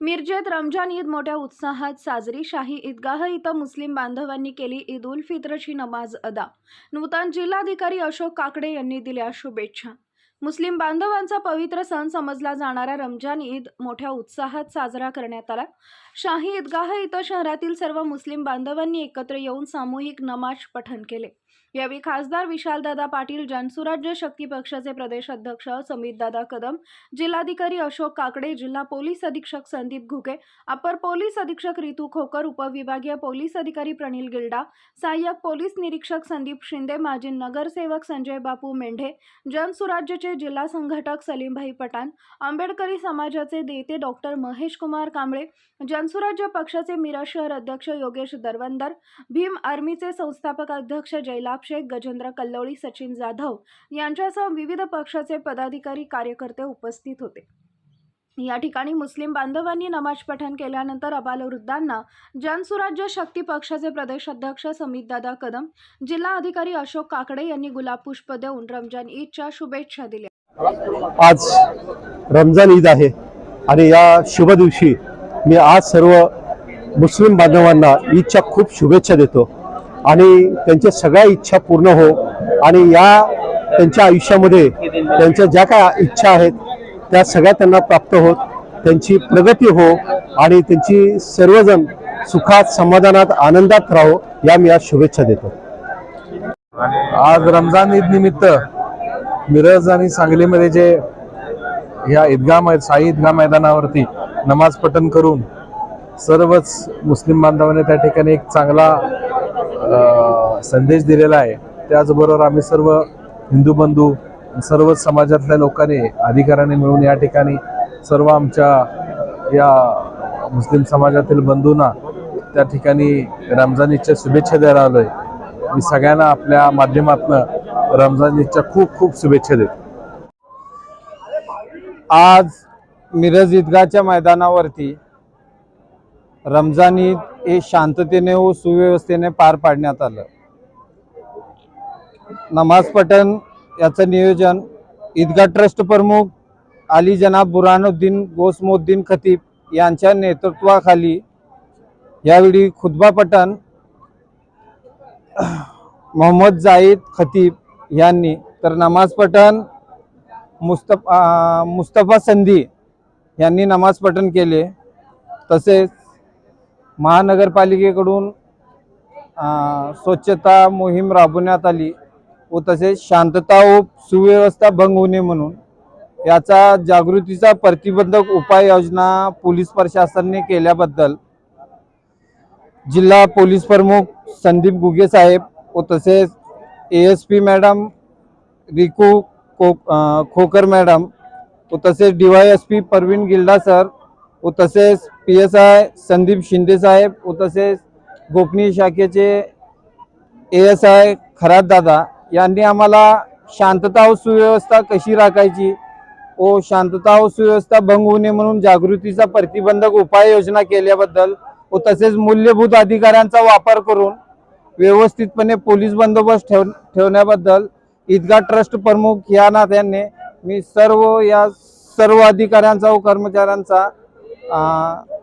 मिरजेत रमजान ईद मोठ्या उत्साहात साजरी. शाही ईदगाह इथं मुस्लिम बांधवांनी केली ईद उल फित्रची नमाज अदा. नूतन जिल्हाधिकारी अशोक काकडे यांनी दिल्या शुभेच्छा. मुस्लिम बांधवांचा पवित्र सण समजला जाणारा रमजान ईद मोठ्या उत्साहात साजरा करण्यात आला. शाही ईदगाह इथं शहरातील सर्व मुस्लिम बांधवांनी एकत्र येऊन सामूहिक नमाज पठण केले. यावेळी खासदार विशालदादा पाटील जनसुराज्य शक्ती पक्षाचे प्रदेश अध्यक्ष समितदादा कदम जिल्हाधिकारी अशोक काकडे जिल्हा पोलीस अधीक्षक संदीप घुके अपर पोलीस अधीक्षक रितू खोकर उपविभागीय पोलीस अधिकारी प्रणील गिल्डा सहाय्यक पोलीस निरीक्षक संदीप शिंदे माजी नगरसेवक संजय बापू मेंढे जनसुराज्यचे जिल्हा संघटक सलीमभाई पठाण आंबेडकरी समाजाचे नेते डॉक्टर महेश कुमार कांबळे जनसुराज्य पक्षाचे मिरज शहर अध्यक्ष योगेश दरवंदर भीम आर्मीचे संस्थापक अध्यक्ष जयलाभ शेख गजेंद्र कल्लोळी सचिन जाधव यांच्यासह विविध पक्षाचे पदाधिकारी कार्यकर्ते उपस्थित होते. या ठिकाणी मुस्लिम बांधवांनी नमाज पठण केल्यानंतर अबालवृद्धांना जनसुराज्य शक्ती पक्षाचे प्रदेश अध्यक्ष समितदादा कदम जिल्हा अधिकारी अशोक काकडे यांनी गुलाब पुष्प देऊन रमजान ईदच्या शुभेच्छा दिल्या. आज रमजान ईद आहे आणि या शुभ दिवशी मी आज सर्व मुस्लिम बांधवांना ईदच्या खूप शुभेच्छा देतो. आणि त्यांच्या सगळ्या इच्छा पूर्ण हो आणि या त्यांच्या आयुष्यामध्ये त्यांच्या ज्या काय इच्छा आहेत त्या सगळ्या त्यांना प्राप्त होत त्यांची प्रगती हो आणि त्यांची सर्वजण सुखात समाधानात आनंदात राहो या मी आज शुभेच्छा देतो. आज रमजान ईद निमित्त मिरज आणि सांगलीमध्ये जे या ईदगाह मै साई ईदगाह मैदानावरती नमाज पठण करून सर्वच मुस्लिम बांधवांनी त्या ठिकाणी एक चांगला संदेश दिलेला आहे. त्याचबरोबर आम्ही सर्व हिंदू बंधू सर्व समाजातल्या लोकांनी अधिकाराने मिळून या ठिकाणी सर्व आमच्या या मुस्लिम समाजातील बंधूंना त्या ठिकाणी रमजान ईदच्या शुभेच्छा द्यायला आलोय. मी सगळ्यांना आपल्या माध्यमातून रमजान ईदच्या खूप खूप शुभेच्छा देतो. आज मिरज ईदगाच्या मैदानावरती रमजान ईद हे शांततेने व सुव्यवस्थेने पार पाडण्यात आलं. नमाज पठण याचं नियोजन. ईदगा ट्रस्ट प्रमुख अली जनाब बुरानुद्दीन गोसमुद्दीन खतीब यांच्या नेतृत्वाखाली यावेळी खुद्बा पठण मोहम्मद जाईद खतीब यांनी तर नमाज पठण मुस्तफा मुस्तफा संधी यांनी नमाज पठण केले. तसेच महानगरपालिकेकडून स्वच्छता मोहीम राबवण्यात आली. व तसेच शांतता व सुव्यवस्था भंग होऊ नये म्हणून याचा जागृतीचा प्रतिबंधक उपाययोजना पोलीस प्रशासनाने केल्याबद्दल जिल्हा पोलीस प्रमुख संदीप गुगे साहेब व तसेच A S P madam Riku को खोकर मॅडम व तसेच D Y S P Parveen Gilda sir व तसेच P S I Sandeep Shinde साहेब व तसेच गोपनीय शाखेचे ए एस आय खरात दादा यांनी आम्हाला शांतता व सुव्यवस्था कशी राखायची? व शांतता व सुव्यवस्था भंग होऊ नये म्हणून जागृतीचा प्रतिबंधक उपाययोजना केल्याबद्दल व तसेच मूल्यभूत अधिकाऱ्यांचा वापर करून व्यवस्थितपणे पोलीस बंदोबस्त ठेव ठेवण्याबद्दल ईदगा ट्रस्ट प्रमुख या नात्याने मी सर्व या सर्व अधिकाऱ्यांचा व कर्मचाऱ्यांचा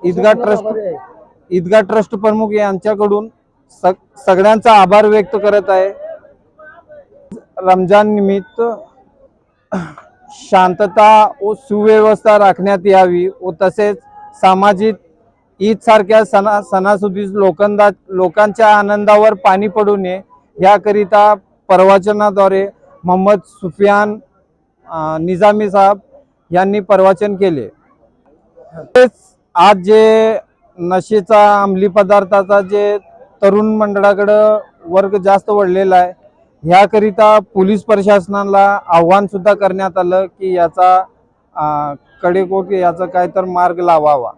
ईदगा ट्रस्ट ईदगा ट्रस्ट प्रमुख यांच्याकडून सग सगळ्यांचा आभार व्यक्त करत आहे. रमजान निमित्त शांतता व सुव्यवस्था राखण्यात यावी व तसेच सामाजिक ईद सारख्या सणा सणासुदी लोकांदा लोकांच्या आनंदावर पाणी पडू नये याकरिता प्रवचनाद्वारे मोहम्मद सुफियान निजामी साहेब यांनी प्रवचन केले. तेच आज जे नशेचा अंमली पदार्थाचा जे तरुण मंडळाकडं वर्ग जास्त वाढलेला आहे ह्याकरिता पोलीस प्रशासनाला आव्हान सुद्धा करण्यात आलं की याचा कडेकोट याचा काय तर मार्ग लावावा.